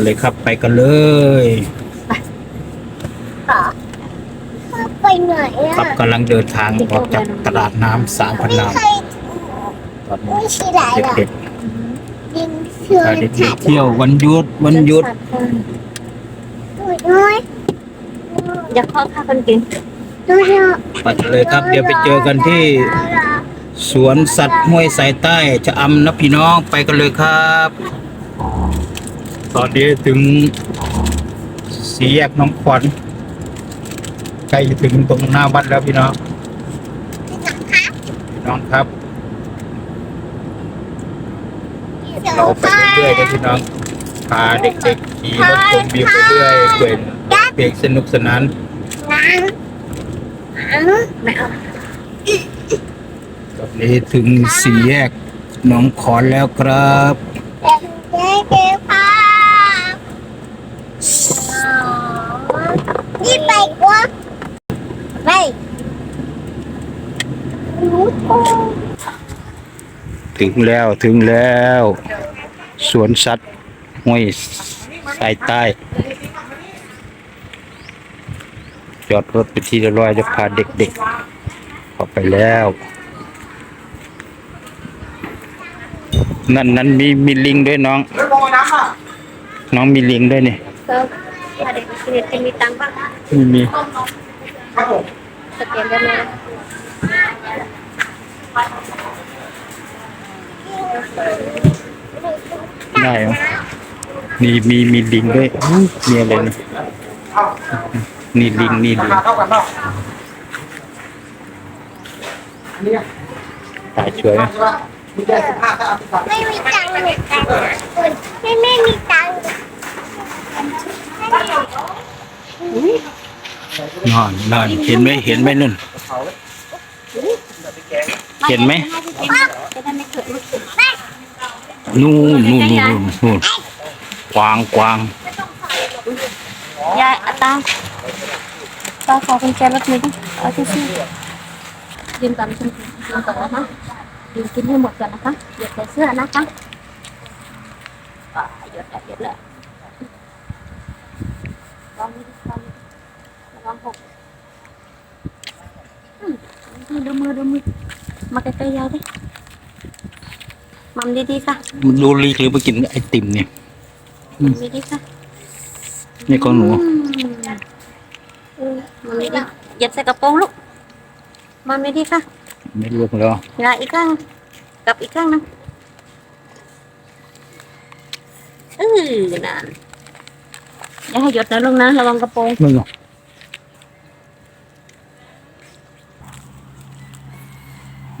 กันไปกันเลยครับ ไปกันเลยค่ะไปไหนอะครับกำลังเดินทางออกจากตลาดน้ำสามพันไม่น้ใครำตอนนี้ไม่ใช่ไหนหรอเด็กยิงเชือๆกพาเด็กๆเที่ยววันหยุดวันหยุดดูน้อยอยากเข้าค่าคนกินดูน้อยไปกันเลยครับ เดี๋ยวไปเจอกันที่สวนสัตว์ห้วยสายใต้ จะอำนะพี่น้องไปกันเลยครับ ตอนนี้ถึงสี่แยกน้องขวัญใกล้จะถึงตรงหน้าวัดแล้วพี่น้องพี่น้องครับ เราไปเรื่อยๆนะพี่น้องพาเด็กๆขี่รถชมวิวไปเรื่อยเกวนเปียกสนุกสนานล้างล้างไม่เอาตอนนี้ถึงสี่แยกหนองขอนแล้วครับ เด็กเด็กพานี่ไปกว่าไปรู้ตัว ถึงแล้วถึงแล้ว สวนสัตว์ห้วยสายใต้ จอดรถไปที่เรียบร้อยจะพาเด็กๆเข้าไปแล้ว นั่นนั้นมีมีลิงด้วยน้อง น้องมีลิงด้วยนี่ก็ถ้าเด็กกินจะมีตังค์บ้างมีมีสแกนได้ไหม ได้เหรอมีมีมีลิงด้วยอู้มีอะไรนะนี่ลิงนี่ลิงตายช่วยไหมไม่มีตังค์เหมือนกันไม่ไม่มีตังค์นอนนอนเห็นไหมเห็นไหมนั่น เห็นไหมจะได้ไม่เกิดลูกนู่นนู่นนู่นนู่นกวางกวางยายอาตาตาขอกุญแจรถนี้ดิเอาที่ซี่ยืนก่อนคุณยืนก่อนนะคะยืนกินให้หมดก่อนนะคะหยดใส่เสื้อนะคะอ่าหยดแล้วหยดแล้วลองดูดิลองดูดิระวังหกอืมดูมือดูมือ มาใกล้ๆยายดิมัมดีๆค่ะมันดูลีกหรือไปกินไอติมเนี่ยดีๆค่ะนี่ของหนูอืมมันไม่ดียัดใส่กระโปรงลูกมันไม่ดีค่ะ ไม่รวมแล้วงาอีกข้างกลับอีกข้างนะเออนั่นอย่าให้หยดนะลูกนะระวังกระโปรงมึงเหรอ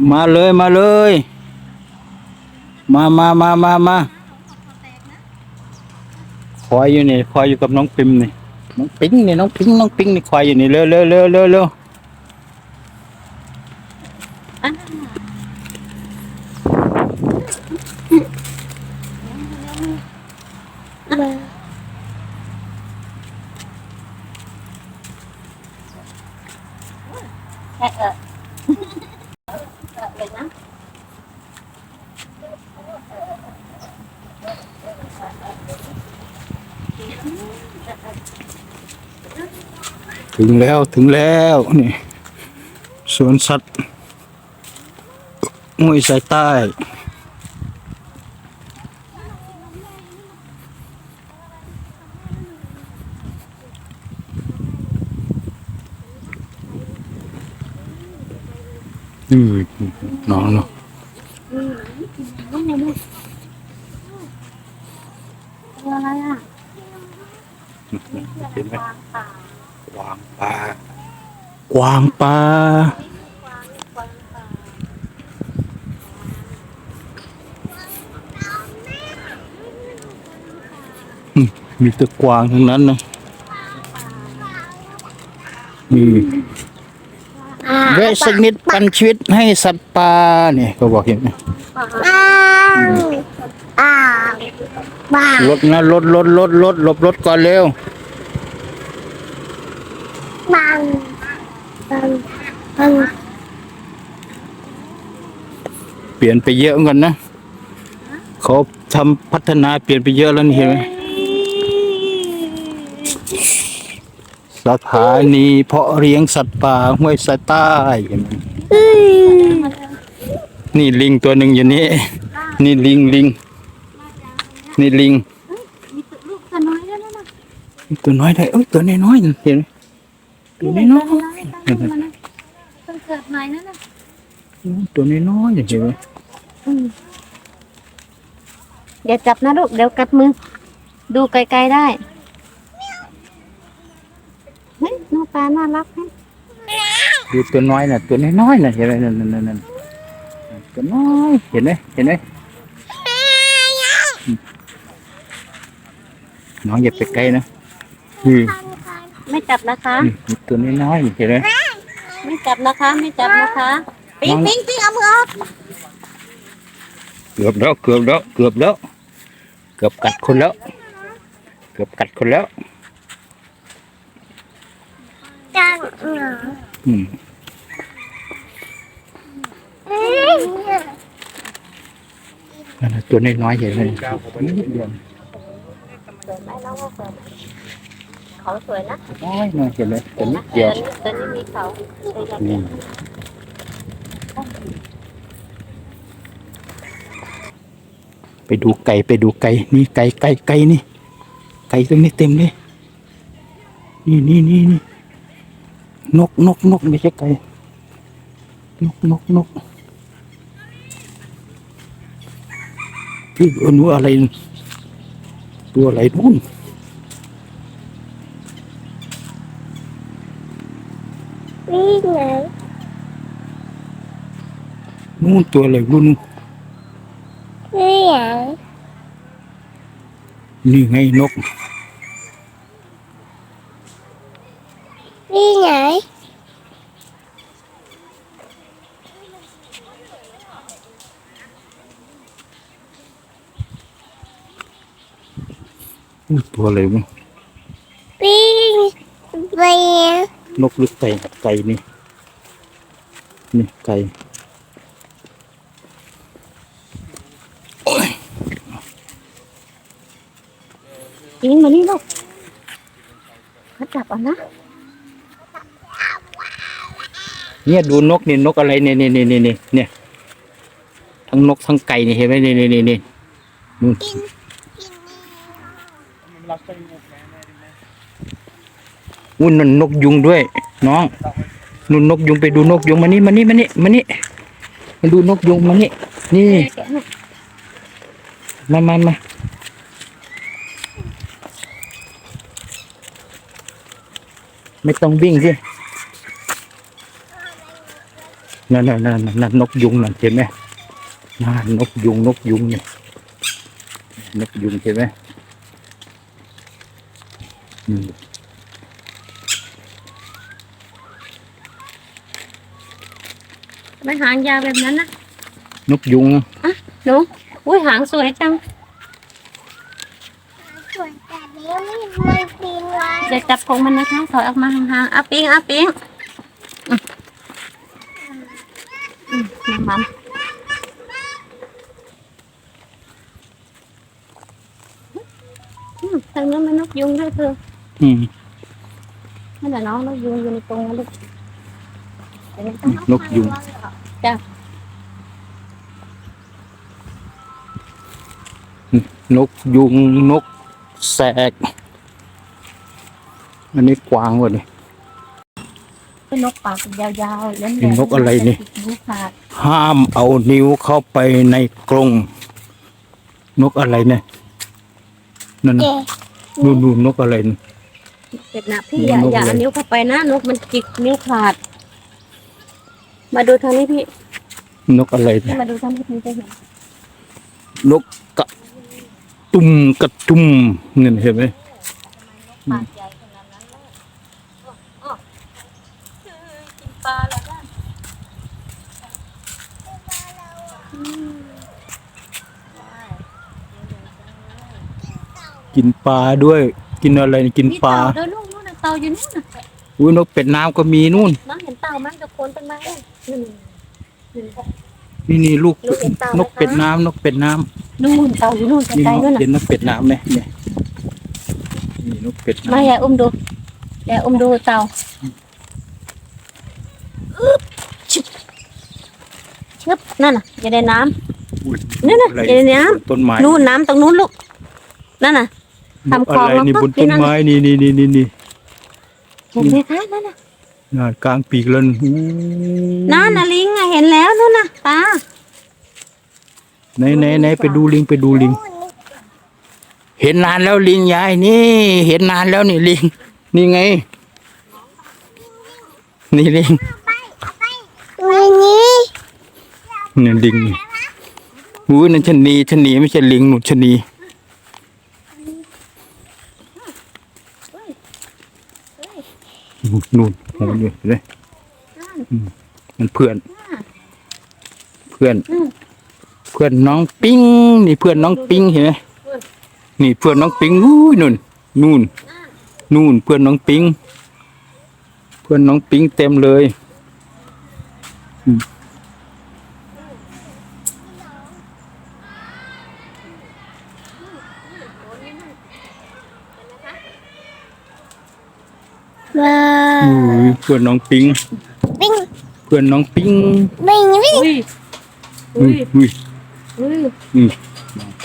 มาเลยมาเลย มามามามามาคอยอยู่นี่คอยอยู่กับน้องปิมนี่น้องปิงนี่น้องปิงน้องปิงนี่คอยอยู่นี่เร็วเร็วเร็วเร็วเร็ว อะแค่เออเออเลยนะ ถึงแล้วถึงแล้วนี่สวนสัตว์ห้วยสายใต้อืมน้องเนาะตัวอะไรอะเห็นไหม กวางปลากวางปลาอืมมีแต่กวางทั้งนั้นนะมีแวะสักนิดปันชีวิตให้สัตว์ป่าเนี่ยเขาบอกเห็นไหมอ้าวอ้าวบ้ารถนะรถรถรถรถหลบรถก่อนเร็ว เปลี่ยนไปเยอะเหมือนกันนะเขาทำพัฒนาเปลี่ยนไปเยอะแล้วนี่เห็นไหมสถานีเพาะเลี้ยงสัตว์ป่าห้วยสายใต้เห็นไหมนี่ลิงตัวหนึ่งอยู่นี่ นี่ลิงลิง นี่ลิง ตัวน้อยเลยตัได้เอ้ยตัวน้อยๆเห็นไหม ตัวน้อยๆตั้งมานะต้องเกิดใหม่นั่นนะๆตัวน้อยๆอย่างเห็นไหมอย่าจับนะลูกเดี๋ยวกัดมือ ดูไกลๆได้เฮ้ยน้องปลาน่ารักไหมดูตัวน้อยน่ะ ตัวน้อยๆน่ะเห็นไหมนั่นนั่นนั่นตัวน้อยเห็นไหมเห็นไหมน้องอย่าไปใกล้นะอืม ไม่จับนะคะนี่ตัวน้อยๆเห็นไหมไม่จับนะคะ ไม่จับนะคะปิ๊งปิ๊งปิ๊งเอามือออกเกือบแล้วเกือบแล้วเกือบแล้ว เกือบกัดคนแล้ว เกือบกัดคนแล้วจังเหรออืมเอ้ยนั่นน่ะตัวน้อยๆเห็นไหมนิดเดีย เขาสวยนะน้อยๆเห็นไหมตัวนิดเดีเดี๋ยยววตอนนี้มีเขาตัวใหญ่นี่ไปดูไก่ไปดูไก่นี่ไก่ไก่ไก่นี่ ไก่ตรงนี้เต็มเลยนี่นี่นี่นี่นกนกนกไม่ใช่ไก่นกนกนกพี่เออหนูอะไรตัวอะไรนู่น นี่ไงนู่นตัวอะไรรุ่นนี่ไง นี่ไงนก นี่ไง นู่นตัวอะไรมั้ง ปิ้งไป นกหรือไก่ไก่นี่นี่ไก่จริงมานี่ลูกเขาจับเอะนะ เนี่ยดูนกนี่นกอะไรเนี่ยเนี่ยเนี่ยเนี่ยเนี่ยเนี่ยทั้งนกทั้งไก่นี่เห็นไหมเนี่ยเนี่ยเนี่ยเนี่ยนู่น อุ้นนนนกยุงด้วย น้องนู่นนกยุงไปดูนกยุงมานี่มานี่มานี่มานี่มาดูนกยุงมานี่นี่ มามามาไม่ต้องวิ่งสินั่นนั่นนั่นนั่นนกยุงนั่นเห็นไหมนั่นนกยุงนกยุงเนี่ยนกยุงเห็นไหมอืม ไม่หางยาวแบบนั้นนะนกยุงหนูอุ้ยหางสวยจังสวยแต่เนี้ยไม่ไม่ปีนไว้เดี๋ยวจับของมันนะคะถอยออกมาห่างๆอะปิ๊งอะปิ๊งอืมอืมมามัมอืมทางนั้นมันนกยุงด้วยเธออืม นั่นแหละน้องนกยุงอยู่ในกรงนะลูกเดี๋ยว นี้นกยุงนกยุงนกแสก อันนี้กวางวะนี่เป็นนกปากยาวๆแหลมๆเป็นนกอะไรนี่นิ้วขาดห้ามเอานิ้วเข้าไปในกรงนกอะไรเนี่ยนั่นน่ะเจ๊นู่นนู่นนกอะไรน่ะเป็ดนะพี่อย่านกอย่าอะไรเอานิ้วเข้าไปนะนกมันจิกนิ้วขาด มาดูทางนี้พี่ นกอะไรพี่เนี่ยมาดูทางนี้พี่จะเห็นนกกระตุ่มกระตุ่มนี่เห็นไหมปากใหญ่ขนาดนั้นเลยอ๋อคือกินปลาแล้วนะกินปลาด้วย กินอะไรกินมีปลาเต่าด้วยลูกนู่นน่ะเต่าอยู่นู่นน่ะอุ้ยนกเป็ดน้ำก็มีนู่นน้องเห็นเต่ามันกับคนต้นไม้ นู่นนี่นี่ลูกลูกเห็นเต่าไหมนกเป็ดคะ น้ำนกเป็ดน้ำนู่นเต่าอยู่นู่นนี่ไกลๆนู่นเห็น่ะนนกเป็ดน้ำไหมเนี่ยนี่นกเป็ดมาน้ำอย่าอุ้มดูดี๋ยวอุ้มดูเต่าอึ๊บชึบชึบนั่นน่ะอย่าได้น้ำนั่นน่ะอย่าได้น้ต้นไม้ำนู่นน้ำตรงนู้นลูกนั่นน่ะ ทำคลองอะไรนี่แล้วบก็นที่ต้นนั่นไม้นี่นี่นี่นี่นี่เห็นไหมคะนั่นน่ะ น่ากลางปีกแล้วนี่อู้นั่นน่ะลิงอะเห็นแล้วนู่นน่ะตาไหนไหนไหนไปดูลิงไปดูลิง เห็นนานแล้วลิงยายนี่ เห็นนานแล้วนี่ลิง นี่ไง นี่ลิงวันนี้นี่ลิงนี่อู้นั่นชะนีชะนีไม่ใช่ลิงหนูชะนีนู่นโหนี่เห็นไหมอืมมันเพื่อน เพื่อน เพื่อนน้องปิ้งนี่เพื่อนน้องปิ้งเห็นไหมนี่เพื่อนน้องปิ้งอู้ยนู่นนู่นนู่นเพื่อนน้องปิ้ง เพื่อนน้องปิ้งเต็มเลย อืม ว้าอุ้ยเพื่อนน้องปิ้งวิ่งเพื่อนน้องปิ้งวิ่งวิ่งอุ้ยอุ้ยอุ้ย อุ้ยอืม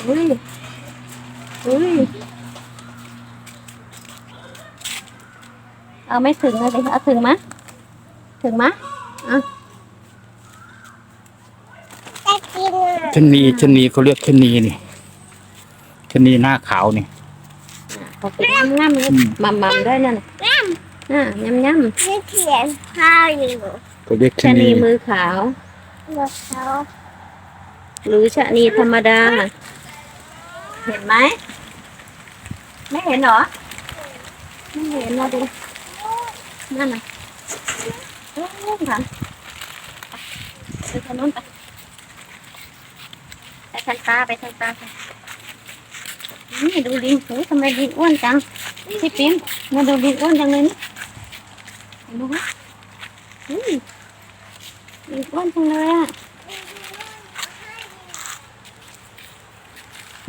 อุ้ยอุ้ยเอาไม่ถึงเลยดิเอาถึงมะถึงมะอะจะกินอะชะนีชะนีเขาเรียกชะนีนี่ชะนีหน้าขาวนี่ ขอเป็นง่ำๆเลยมัมมัมๆด้วยนั่นน่ะ อะย่ำย่นี่เขียนข้าวอยู่เขาเรียกำชะชะนีนีมือขาวแล้วเขาหรือชะนีธรรมดา เห็นไหม ไม่เห็นเหรอ ไม่เห็นเราดูนั่นน่ะโอ้ยค่ะไปทางโน้นไปไปทางตาไปทางตาไปนี่ดูลิงโอ้ยทำไมลิงอ้วนจังพี่ปิ๊มมาดูลิงอ้วนจังเลยนี่ เห็นไหมคะอุ้ยลิงอ้วนจังเลยอะ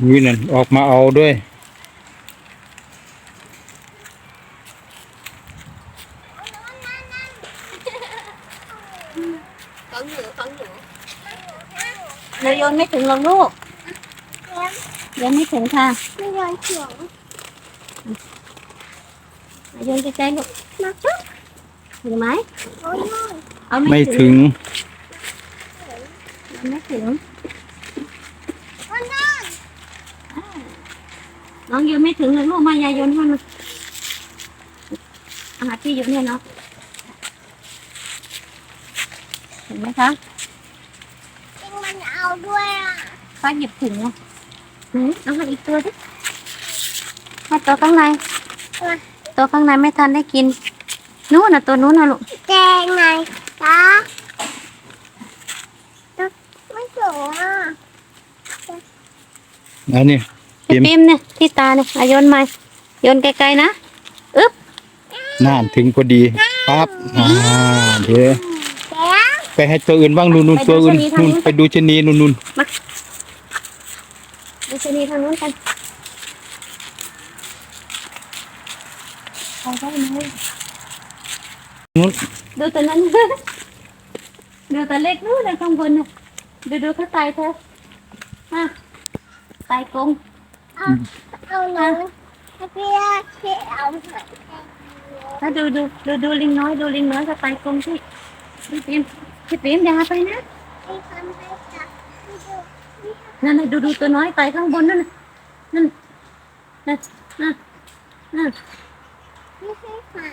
นี่นั่นออกมาเอาด้วยฟังหนูฟังหนูเราโยนไม่ถึงหรอกลูกโยนไม่ถึงค่ะไม่ยอมเขียนเราโยนใกล้ๆลูกมาจุ๊บ ถึงไหมโอ้ยเอาไม่ไม่ถึงไม่ถึงโอ้ยนั่นน้องโยนไม่ถึงเลยลูกมายายโยนให้มันอาหาที่โยนให้น้องเห็นไหมคะจริงมันเอาด้วยอะป้าหยิบถึงอะไหนเอามาอีกตัวดิให้ตัวข้างในตัวข้างในไม่ทันได้กิน นู้นน่ะตัวนู้นน่ะลูกแจงไงจ๊ะไม่สูงอะอันนี้พี่ปิมเนี่ยที่ตาเนี่ยอะโยนมาโยนไกลๆนะอึ๊บน่านถึงพอดีครับอ่าเดี๋ยวแจ๊งไปให้ตัวอื่นบ้างนู่นนู่นตัวอื่นนู่นไปดูชะนีนู่นนู่นดูชนีทางนู้นกันเอาได้ไหม นู่นดูตัวนั้น ดูตัวเล็กนู้นเลยข้างบนน่ะดูดูเขาตายเธอฮะตายกงเอาเอาหนูให้พี่พี่เอาเถอะถ้าดูดูดูดูลิงน้อยดูลิงน้อยเขาตายกงที่พี่ปิมพี่ปิมอย่าไปนะให้ทำให้จับให้ดูนั่นน่ะดูดูตัวน้อยตายข้างบนนั่นน่ะนั่นนั่นนั่นนั่นไม่ให้ฝัน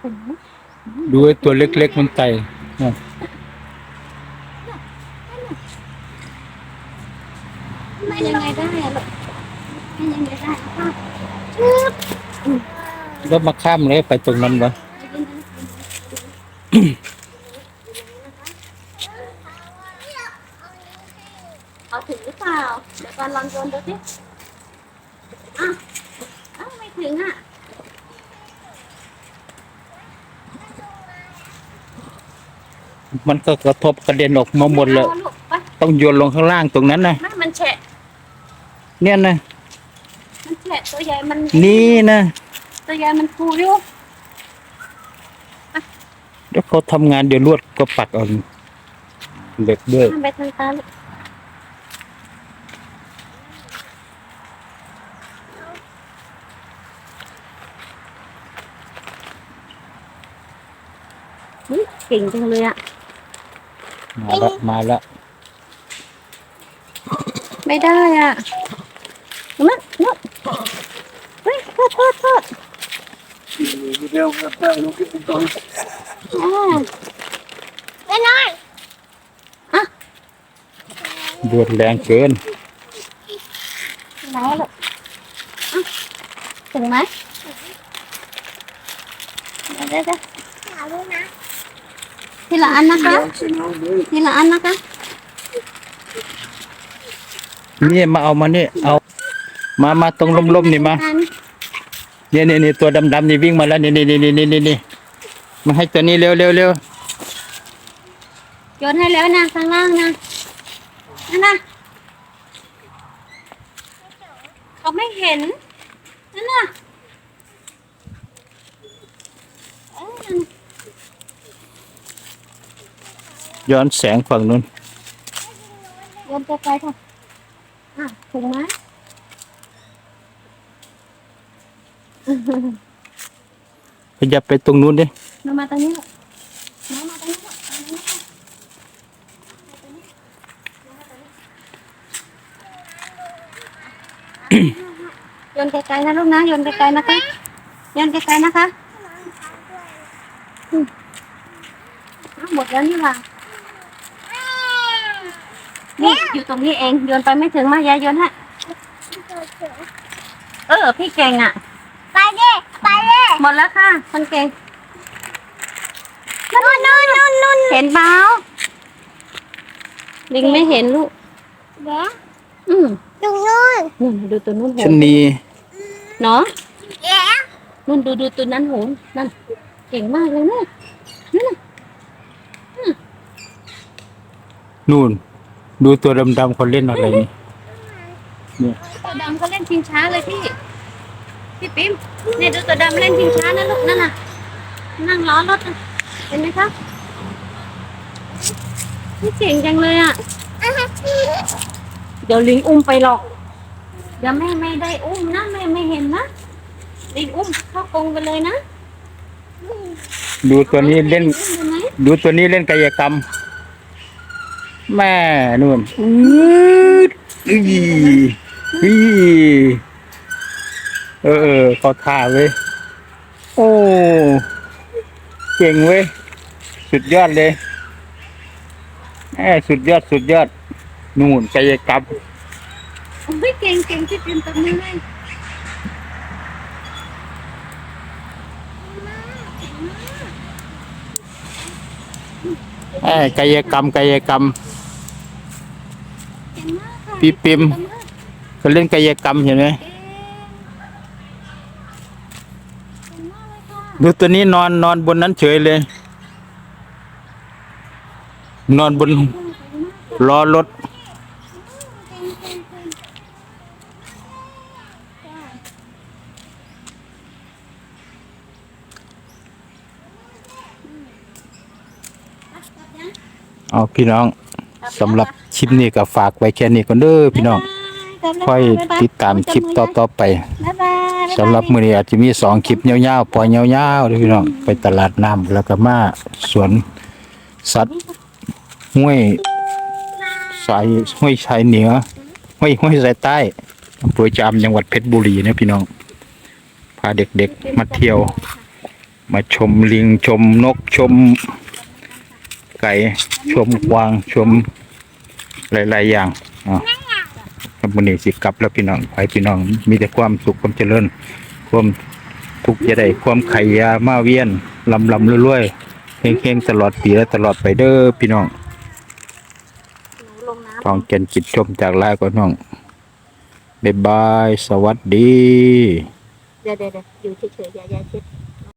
เห็นไหม ดูไอ้ตัวเล็กๆมันไต่นั่นไม่ยังไงได้อะลูกไม่ยังไงได้ค่ะแล้วมาข้ามเลยไปตรงนั้นวะเอาถึงหรือเปล่า เดี๋ยวก่อนลองโยนดูสิอ้าวอ้าวไม่ถึงอะ มันก็กระทบกระเด็นออกมาหมดเลย อาลูกไปต้องโยนลงข้างล่างตรงนั้นนะไม่มันแฉะ เนี่ยนะมันแฉะตัวใหญ่มันนี่นะตัวใหญ่มันฟูอยู่เดี๋ยวเขาทำงานเดี๋ยวลวดก็ปักเอาเหล็กด้วยทำไปทางตาลูกเฮ้ยเก่งจังเลยอะ มาแล้วมาแล้วไม่ได้อะนั่นนั่นเฮ้ยโทษโทษโทษอ๋อไม่นอนลวดแรงเกินไหนลูกอะถึงไหมเดี๋ยวเดี๋ยวเดี๋ยว หาลูกนะ ที ละอันนะคะทีละอันนะคะนี่มาเอามานี่เอา มามาตรงลมๆนี่มาอันเนี่ยเนี่ยเนี่ยตัวดำๆนี่วิ่งมาแล้วนี่นี่นี่นี่นี่นี่มาให้ตัวนี้เร็วเร็วเร็วโยนให้แล้วนะข้างล่างนะนั่นนะเขาไม่เห็นนั่นน่ะเอ้ยนั่นน่ะ ย้อนแสงฝั่งนู้นโยนไกลๆค่ะอะถึงไหมขยับไปตรงนู้นดิมามาตรงนี้ลูกมามาตรงนี้ลูกมาตรงนี้ค่ะโยนไกลๆนะลูกนะโยนไกลๆนะคะโยนไกลๆนะคะอืมอ้าวหมดแล้วนี่หว่านี่ อยู่ตรงนี้เองโยนไปไม่ถึงมายายโยนให้เออ พี่เก่งอะ ไปเด้ไปเด้หมดแล้วค่ะคนเก่งนู่นนู่นนู่นนู่นเห็นเปล่าลิงไม่เห็นลูกเด้อืมดูนู่นนู่นดูตัวนู้นโหชะนนีเนาะเด้นู่นดูดูตัวนั้นโหนนั่น เก่งมากเลยเนี่ยนั่นน่ะนู่น ดูตัวดำๆเขาเล่นอะไรนี่ตัวดำเขาเล่นชิงช้าเลยพี่ พี่ปิ๊มเนี่ยดูตัวดำเล่นชิงช้านะลูกนั่นน่ะ นั่งล้อรถน่ะเห็นไหมคะนี่เจ๋งจังเลยอะ เดี๋ยวลิงอุ้มไปหรอก เดี๋ยวแม่ไม่ได้อุ้มนะแม่ไม่เห็นนะ ลิงอุ้มเข้ากรงไปเลยนะดูตัวนี้เล่นอุ้มดูไหมดูตัวนี้เล่นกายกรรม แม่นู่นอืดอีอีเออเออเขาท่าเว้ย โอ้ เก่งเว้ย สุดยอดเลยแหมสุดยอดสุดยอด นู่นกายกรรมโอ้ยเก่งเก่งที่เป็นตัวนี้เลยแหมกายกรรมกายกรรมเก่งมากค่ะพี่ปิมเก่งมเขาเล่นกายกรรมเห็นไหมดูตัวนี้นอนนอนบนนั้นเฉยเลย นอนบนล้อรถเอาพี่น้องสำหรับ คลิปนี้ก็ฝากไว้แค่นี้ก่อนเด้อพี่น้องค่อยติดตามคลิปต่อๆไปบ๊ายบายสำหรับมื้อนี้อาจจะมีสองคลิปยาวๆปล่อยยาวๆเด้อพี่น้องไปตลาดน้ำแล้วก็มาสวนสัตว์ห้วยสายห้วยชายเหนือห้วยห้วยสายใต้อำเภอจามจังหวัดเพชรบุรีนะพี่น้อง พาเด็กๆมาเที่ยว มาชมลิงชมนกชม ไก่ชมกวางชม หลายๆอย่างอ๋อครับวันนี้สิกลับแล้วพี่น้องให้พี่น้อง มีแต่ความสุขความเจริญ ความทุกข์จะได้ความไขยามาเวียนลำลำรวยๆเฮงๆตลอดปีและตลอดไปเด้อพี่น้องหนูลงน้ำทองแก่นจิตชมจากลาก็น้องบ๊ายบาย สวัสดี เดี๋ยวเดี๋ยวอยู่เฉยๆอย่าอย่าเช็ด